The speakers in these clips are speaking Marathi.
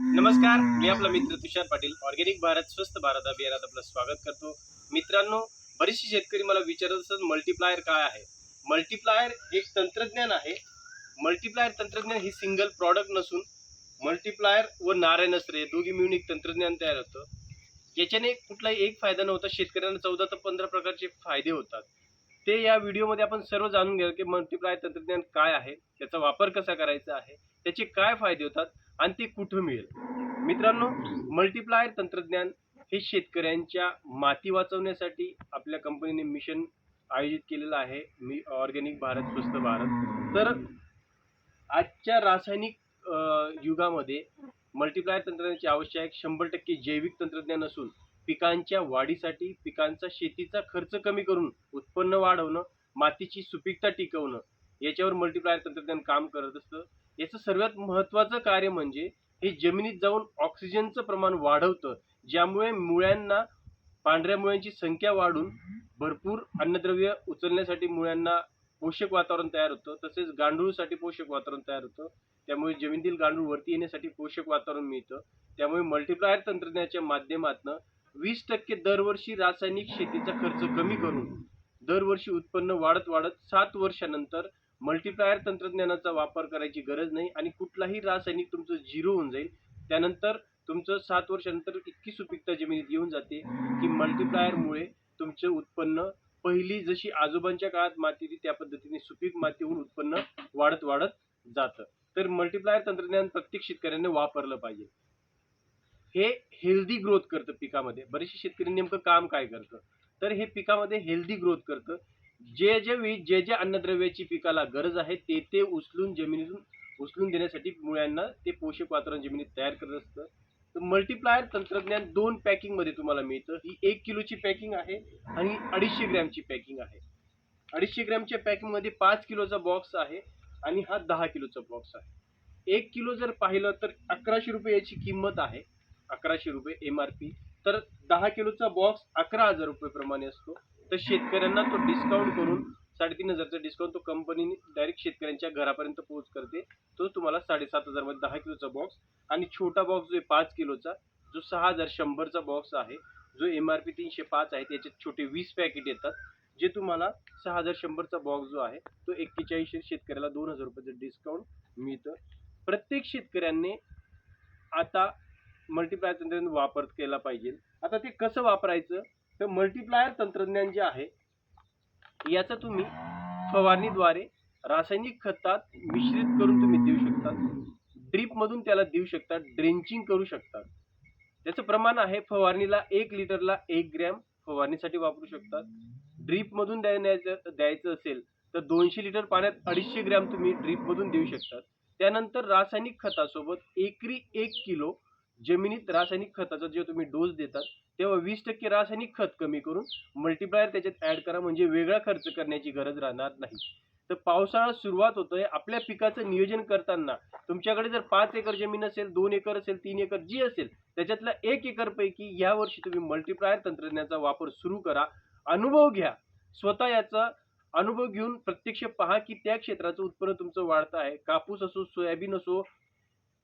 नमस्कार मी आपला मित्र तुषार पाटील ऑर्गेनिक भारत स्वस्त भारत अभियानात आपलं स्वागत करतो. मित्रांनो बरेचसे शेतकरी मला विचारत असतात मल्टीप्लायर काय आहे? मल्टीप्लायर एक तंत्रज्ञान आहे. मल्टीप्लायर तंत्रज्ञान हे सिंगल प्रॉडक्ट नसून मल्टीप्लायर व नारायण नसरे दोघी मिळून एक तंत्रज्ञान तयार होतं. याच्याने कुठलाही एक फायदा नव्हता शेतकऱ्यांना चौदा ते पंधरा प्रकारचे फायदे होतात. ते या व्हिडिओमध्ये आपण सर्व जाणून घ्या की मल्टीप्लायर तंत्रज्ञान काय आहे त्याचा वापर कसा करायचा आहे त्याचे काय फायदे होतात आणि ते कुठं मिळेल? मित्रांनो मल्टीप्लायर तंत्रज्ञान हे शेतकऱ्यांच्या माती वाचवण्यासाठी आपल्या कंपनीने मिशन आयोजित केलेलं आहे. मी ऑर्गॅनिक भारत स्वस्त भारत. तर आजच्या रासायनिक युगामध्ये मल्टीप्लायर तंत्रज्ञानाची आवश्यक आहे. शंभर टक्के जैविक तंत्रज्ञान असून पिकांच्या वाढीसाठी पिकांचा शेतीचा खर्च कमी करून उत्पन्न वाढवणं मातीची सुपीकता टिकवणं याच्यावर मल्टीप्लायर तंत्रज्ञान काम करत असतं. याचं सर्वात महत्त्वाचं कार्य म्हणजे हे जमिनीत जाऊन ऑक्सिजनचं प्रमाण वाढवतं ज्यामुळे मुळ्यांना पांढऱ्या मुळ्यांची संख्या वाढून भरपूर अन्नद्रव्य उचलण्यासाठी मुळ्यांना पोषक वातावरण तयार होतं तसेच गांडूळसाठी पोषक वातावरण तयार होतं त्यामुळे जमिनीतील गांडूळ वरती येण्यासाठी पोषक वातावरण मिळतं त्यामुळे मल्टिप्लायर तंत्रज्ञानाच्या माध्यमातून वीस टक्के दरवर्षी रासायनिक शेतीचा खर्च कमी करून दरवर्षी उत्पन्न वाढत वाढत सात वर्षानंतर मल्टीप्लायर तंत्रज्ञानाचा वापर करायची गरज नाही आणि कुठलाही रासायनिक तुमचं झिरो होऊन जाईल. त्यानंतर तुमचं सात वर्षानंतर इतकी सुपीकता जमिनीत येऊन जाते की मल्टीप्लायरमुळे तुमचं उत्पन्न पहिली जशी आजोबांच्या काळात माती होती त्या पद्धतीने सुपीक मातीहून उत्पन्न वाढत वाढत जातं. तर मल्टीप्लायर तंत्रज्ञान प्रत्येक शेतकऱ्याने वापरलं पाहिजे. हे हेल्दी ग्रोथ करतं पिकामध्ये. बरेचसे शेतकरी नेमकं काम काय करतं? तर हे पिकामध्ये हेल्दी ग्रोथ करतं. जे जे वी- जे जे अन्नद्रव्याची पिकाला गरज आहे ते ते उचलून जमिनीतून उचलून देण्यासाठी मुळ्यांना ते पोषक वातावरण जमिनीत तयार करत असतं. तर मल्टीप्लायर तंत्रज्ञान दोन पॅकिंगमध्ये तुम्हाला मिळतं. ही एक किलोची पॅकिंग आहे आणि अडीचशे ग्रॅमची पॅकिंग आहे. अडीचशे ग्रॅमच्या पॅकिंगमध्ये पाच किलोचा बॉक्स आहे आणि हा दहा किलोचा बॉक्स आहे. एक किलो जर पाहिलं तर अकराशे रुपये याची किंमत आहे. अकराशे रुपये एम आर पी तर दहा किलोचा बॉक्स अकरा हजार रुपये प्रमाणे असतो. तर शेतकऱ्यांना तो डिस्काउंट करून साडेतीन हजारचा डिस्काउंट तो कंपनीने डायरेक्ट शेतकऱ्यांच्या घरापर्यंत पोहोच करते तो तुम्हाला साडेसात हजारमध्ये दहा किलोचा बॉक्स आणि छोटा बॉक्स जो आहे पाच किलोचा जो सहा हजार शंभरचा बॉक्स आहे जो एम आर पी तीनशे पाच आहे त्याच्यात छोटे वीस पॅकेट येतात जे तुम्हाला सहा हजार शंभरचा बॉक्स जो आहे तो एक्केचाळीस शेतकऱ्याला दोन हजार रुपयाचं डिस्काउंट मिळतं. प्रत्येक शेतकऱ्यांनी आता मल्टिप्लाय तंत्रज्ञान वापर केला पाहिजे. आता ते कसं वापरायचं? तर मल्टीप्लायर तंत्रज्ञान जे आहे याचं तुम्ही फवारणीद्वारे रासायनिक खतात मिश्रित करून तुम्ही देऊ शकता. ड्रीपमधून त्याला देऊ शकता ड्रेंचिंग करू शकता. त्याचं प्रमाण आहे फवारणीला एक लिटरला एक ग्रॅम फवारणीसाठी वापरू शकतात. ड्रीपमधून द्यायचं द्यायचं असेल तर दोनशे लिटर पाण्यात अडीचशे ग्रॅम तुम्ही ड्रीपमधून देऊ शकतात. त्यानंतर रासायनिक खतासोबत एकरी एक किलो जमिनीत रासायनिक खताचा जो तुम्ही डोस देतात तेव्हा वीस टक्के रासायनिक खत कमी करून मल्टिप्लायर त्याच्यात ऍड करा म्हणजे वेगळा खर्च करण्याची गरज राहणार नाही. तर पावसाळा सुरुवात होतोय. आपल्या पिकाचं नियोजन करताना तुमच्याकडे जर पाच एकर जमीन असेल दोन एकर असेल तीन एकर जी असेल त्याच्यातल्या एक एकरपैकी यावर्षी या वर्षी तुम्ही मल्टिप्लायर तंत्रज्ञानाचा वापर सुरू करा. अनुभव घ्या. स्वतः याचा अनुभव घेऊन प्रत्यक्ष पहा की त्या क्षेत्राचं उत्पन्न तुमचं वाढतं आहे. कापूस असो सोयाबीन असो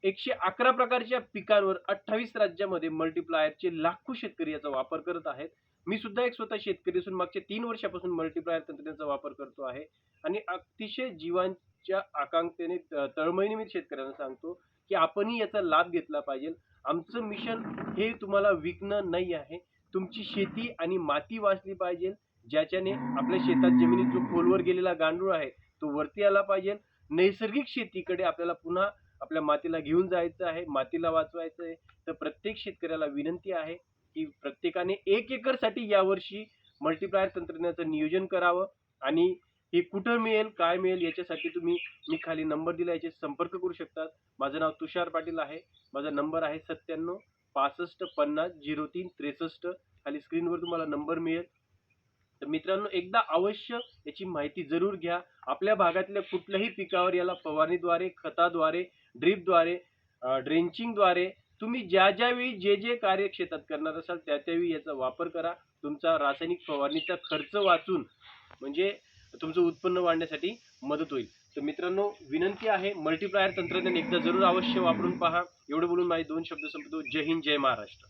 एकशे अकरा प्रकारच्या पिकांवर अठ्ठावीस राज्यामध्ये मल्टीप्लायरचे लाखो शेतकरी याचा वापर करत आहेत. मी सुद्धा एक स्वतः शेतकरी असून मागच्या तीन वर्षापासून मल्टीप्लायर तंत्रज्ञानाचा वापर करतो आहे. आणि अतिशय जीवांच्या आकांक्षेने त- तळमळीने मी शेतकऱ्यांना सांगतो की आपणही याचा लाभ घेतला पाहिजे. आमचं मिशन हे तुम्हाला विकणं नाही आहे. तुमची शेती आणि माती वाचली पाहिजे ज्याच्याने आपल्या शेतात जमिनीत जो खोलवर गेलेला गांडूळ आहे तो वरती आला पाहिजे. नैसर्गिक शेतीकडे आपल्याला पुन्हा आपल्या मातीला घेऊन जायचं आहे मातीला वाचवायचं आहे. तर प्रत्येक शेतकऱ्याला विनंती आहे की प्रत्येकाने एक एकरसाठी यावर्षी मल्टीप्लायर तंत्रज्ञानाचं नियोजन करावं आणि हे कुठं मिळेल काय मिळेल याच्यासाठी तुम्ही मी खाली नंबर दिला याचे संपर्क करू शकतात. माझं नाव तुषार पाटील आहे. माझा नंबर आहे सत्त्याण्णव पासष्ट पन्नास झिरो तीन त्रेसष्ट. खाली स्क्रीनवर तुम्हाला नंबर मिळेल. तर मित्रांनो एकदा अवश्य याची माहिती जरूर घ्या. आपल्या भागातल्या कुठल्याही पिकावर याला फवारणीद्वारे खताद्वारे ड्रीपद्वारे ड्रेंचिंगद्वारे तुम्ही ज्या ज्यावेळी जे जे कार्य शेतात करणार असाल त्या त्यावेळी याचा वापर करा. तुमचा रासायनिक फवारणीचा खर्च वाचून म्हणजे तुमचं उत्पन्न वाढण्यासाठी मदत होईल. तर मित्रांनो विनंती आहे मल्टीप्लायर तंत्रज्ञान एकदा जरूर अवश्य वापरून पहा. एवढं बोलून माझे दोन शब्द संपतो. जय हिंद जय महाराष्ट्र.